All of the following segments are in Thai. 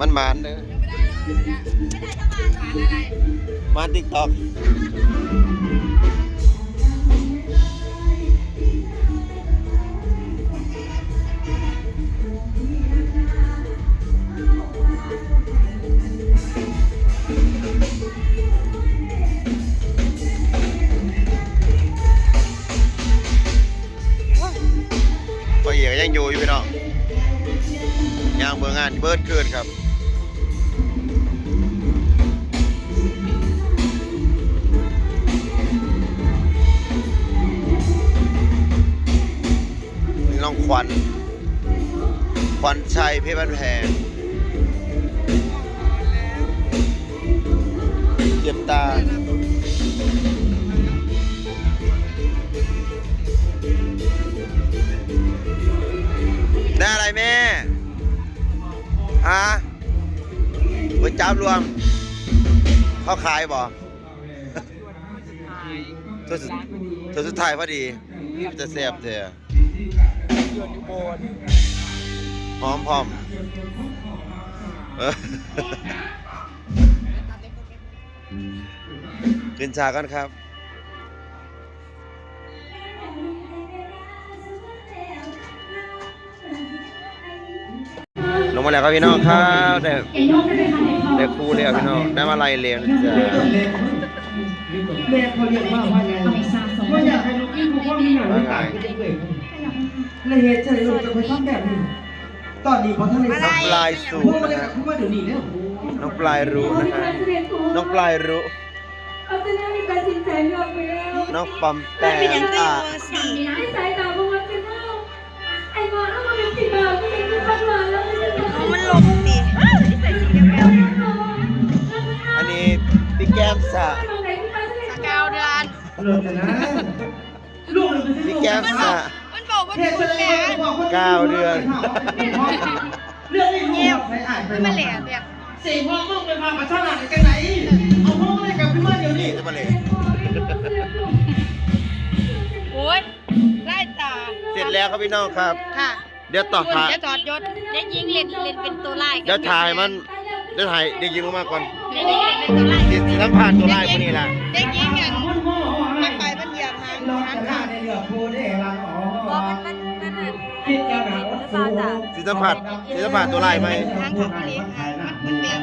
มันหมานเด้อหมาติ๊กตอก วันควันชัยเพชรบ้านแพงเจ็บตาได้อะไรแม่ฮะก๋วยจั๊บรวม เขาขายบ่ตัวสุดตัวสุดท้ายพอดี จะแซ่บเถอะหอมพร้อมเออขึ้นฉากกันครับลงมาแล้วครับพี่น้องครับได้ได้ครูเลยครับพี่น้องได้มาไล่เรียนจ้ะแม่เขาเรียกว่าว่าไงว่าอยากให้ลูกกินพวกพ่อมีหน่อยไม่ตายก็จะเกิด เลยเหตุใจลูกจะไปทำแบบนี้ ตอนนี้พอท่านเลยน้องปลายสูพูดนะเลยฮะพูดมาเดี๋ยวนี้เนี่ยน้องปลายรู้นะฮะน้องปลายรู้เอาจะได้มีการสินใจเลือกไปแล้วน้องปอมแปมอะให้สายตาพวกมันเป็นเล่าไอ้มาแล้วมันเป็นสีแบบไม่เป็นคือพันมาแล้วไม่ใช่แบบมันลงดิที่ใส่สีแก้วอันนี้พี่แก้มสะตรงไหนที่มันจะเก้าเดือนเลิกกันนะลูกเลยพี่แก้มสะ มันบอกว่าเหเป็นตุคใจนแก่บอกว่าเก้าเดือน เรื่องนี้ลูกใครอ่านไปมันมาแหล่เนี่ยสี่พ่อมึงไปพาประชาชนกันไหน เอาพ่อมาเลยกลับขึ้นมาเดี๋ยวนี้จะมาเลยโอ้ยไล่ตาเสร็จแล้วครับพี่น้องครับ ค่ะ เดี๋ยวต่อคุณถ่ายจะจอดยศเด็กยิงเล่นเล่นเป็นตัวไล่เดี๋ยวถ่ายมัน เดี๋ยวถ่ายเด็กยิงลงมาก่อนเด็กยิงเล่นเป็นตัวไล่สิสิสัมภาษณ์ตัวไล่พวกนี้แหละเด็กยิงกันพ่อพ่อไม่ไปมันเหยียบหางเราหางจะได้ขาด สิสัมผัสสิสัมผัสตัวไล่ไหมหางขาดเลยมันเบียด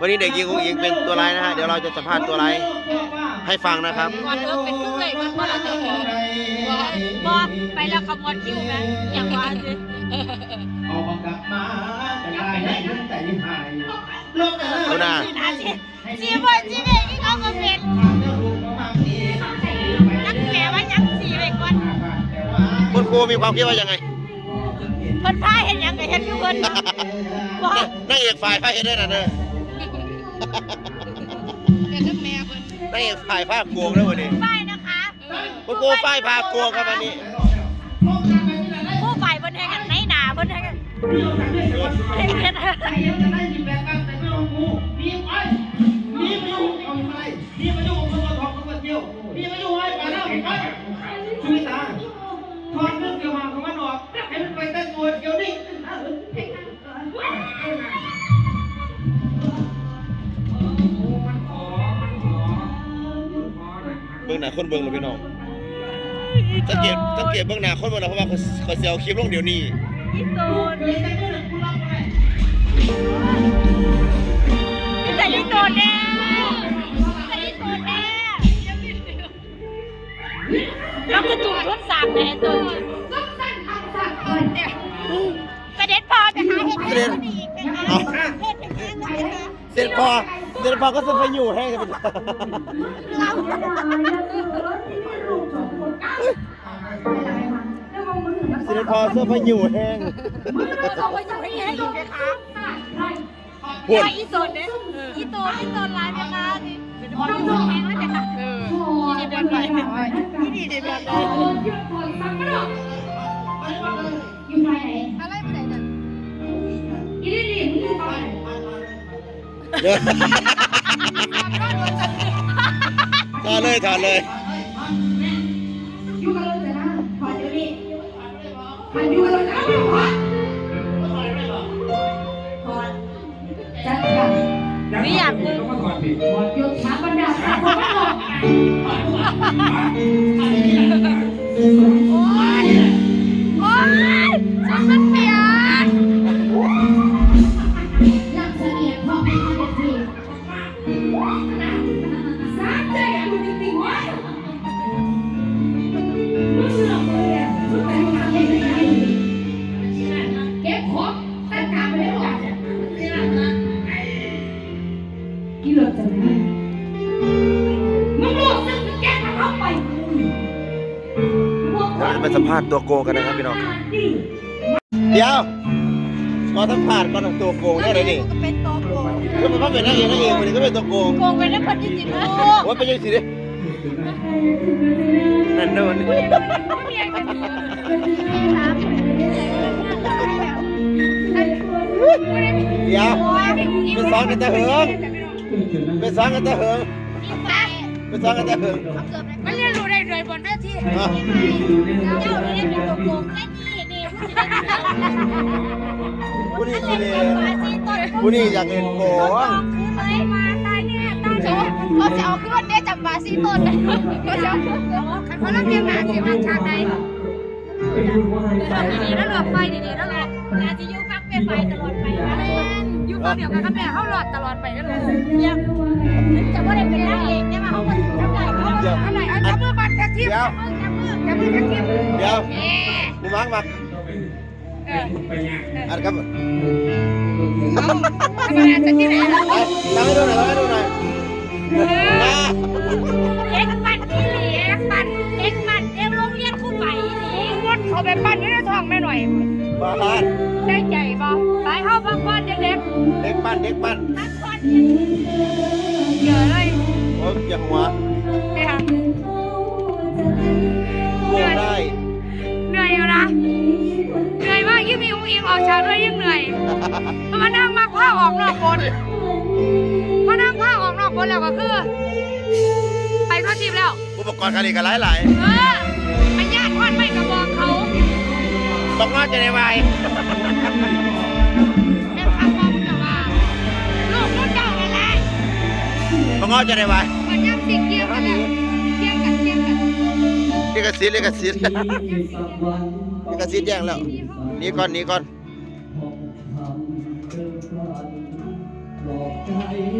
วันนี้เด็กยิงอุ้งอิงเป็นตัวไล่นะฮะ เดี๋ยวเราจะสัมภาษณ์ตัวไล่ให้ฟังนะครับก่อนเลิกเป็นครึ่งเลยมันว่าเราจะขอบอกบอกไปแล้วขมวดคิ้วนะอย่างว่าสิเอาบังกลับมาจะได้ให้เรื่องใจหายโลกแต่ดูหน้าสีบนสีเด็กที่เขาก็เป็นนั คุณครูมีความคิดว่ายังไงเพิ่นพาเห็นยังก็เห็นอยู่เพิ่นบอกนางเอกฝ่ายพาเห็นได้น่ะเด้อเห็นน้ำแม่เพิ่นนางเอกฝ่ายภาคกวงแล้ววันนี้ป้ายนะคะคุณครูฝ่ายภาคกวงครับวันนี้ผู้ฝ่ายเพิ่นให้กันไหนหนาเพิ่นให้กันให้กันใจเย็นจะได้ เบื้องหน้าคนเบื้องเลยพี่น้องสังเกตสังเกตเบื้องหน้าคนเบื้องหน้าเพราะว่าเขาเขาเสียคลิปลงเดี๋ยวนี้อีโตนแต่อีโตนแน่แต่อีโตนแน่แล้วก็ถูกทดสอบแน่ตัวประเด็นพอไปหาเห็ดเสร็จอีกนะคะเอาเห็ดเป็นแค่ไหนคะเสร็จพอ เสร็จพอก็จะไปอยู่แห้งกันเป็นเสร็จพอเสื้อพายุแห้งเขาไปอยู่ให้แห้งอยู่ไหมคะพวดอีโตนเนี่ยอีโตนอีโตนลายไหมคะนี่พออยู่แห้งแล้วเนี่ยค่ะเออนี่เดินไปนี่ดีเดินไป ถ่านเลยถ่านเลยไม่อยากพูดหยุดถามบรรดาถามคนก่อนโอ๊ยโอ๊ยฉันมันเป็น เก็บของตั้งกาไปได้หรอกี่หลอดจะไม่มึงรู้สึกมึงแกทำเข้าไปเราจะไปสัมภาษณ์ตัวโกงกันนะครับพี่น้องเดี๋ยวขอสัมภาษณ์ก่อนนะตัวโกงได้เลยนี่ก็เป็นตัวโกงก็มันก็เป็นนักเอกนักเอกวันนี้ก็เป็นตัวโกงโกงไปได้คนจริงๆลูกว่าเป็นยังสิเด้นั่นโน่น เพียงแต่มีถามเดี๋ยวเป็นสองกันแต่เหิงเป็นสองกันแต่เหิงเป็นสองกันแต่เหิงมันเรียนรู้ได้ด้วยบนเวทีอะเจ้าเรียนเป็นตัวโกงแค่นี้นี่ผู้ที่ได้ผู้นี้สิเล่มาซีต้นผู้นี้อยากเล่นโกงคือเลยมาตายเนี่ยตายโจเขาจะเอาขึ้นได้จับมาซีต้นเขาจะเอาขึ้นเขาเล่นเพียงหนาเสียงฉากใดดีๆแล้วหลอดไฟดีๆแล้วหลอดอาจจะยุฟัง เป็นไฟตลอดไปยุฟังเดียวกันกับแม่เขาหลอดตลอดไปกันเลยยังจะว่าได้เป็นนางเอกได้มาเขาก็ทำไรเขาก็ทำไรเอาจับมือบันแท็กทีมจับมือจับมือจับมือแท็กทีมเดี๋ยวเอ๊ะมึงมักมักเอออันครับทำอะไรจะที่ไหนล่ะไปทำให้ดูหน่อยทำให้ดูหน่อยอะเอ็กปันนี่หลีเอ็กปันเอ็กปันเอ็กโรงเรียนคู่ใหม่หลีวนเขาไปปั้นนี่ทองแม่หน่อย บ้านได้ใจบ่ไปเข้าพักผ่อนเด็กเด็กปั้นเด็กปั้นๆพักผ่อนเยอะเลยโอ้ยอย่าหัวเนี่ยโกงได้เหนื่อยอยู่นะเหนื่อยมากยิ่งมีอุ้งอิงออกฉากด้วยยิ่งเหนื่อยเพราะมานั่งมักผ้าออกนอกบนมานั่งผ้าออกนอกบนแล้วก็คือ ไปทั่วทีมแล้ว อุปกรณ์การเรียนกันหลายหลาย เออไปญาติทอดไม่กระบอก เขาๆบอกว่าจะได้ไวแม่คำบอกจะว่าลูกรุ่นเจ้านั่นแหละบอกว่าจะได้ไวมันย่ำสิเกี่ยงกันแล้วเกี่ยงกันเกี่ยงกันเรียกกระซิบเรียกกระซิบเรียกกระซิบแย่งแล้วหนี่ก่อนหนี่ก่อน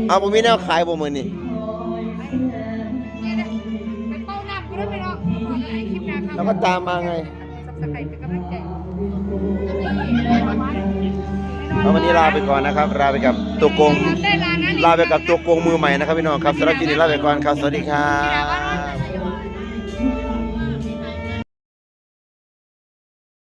เอาผมมีแนวขายบ่มือนี่เนี่ยนะไปเป้าน้ำก็ได้ไปหรอกขอแล้วไอ้คลิปนะครับแล้วก็ตามมาไง สับสไครเป็นกำลังใจเอาวันนี้ลาไปก่อนนะครับ ลาไปกับตัวโกง ลาไปกับตัวโกงมือใหม่นะครับพี่น้องครับสำหรับคลิปนี้ลาไปก่อนครับ สวัสดีครับ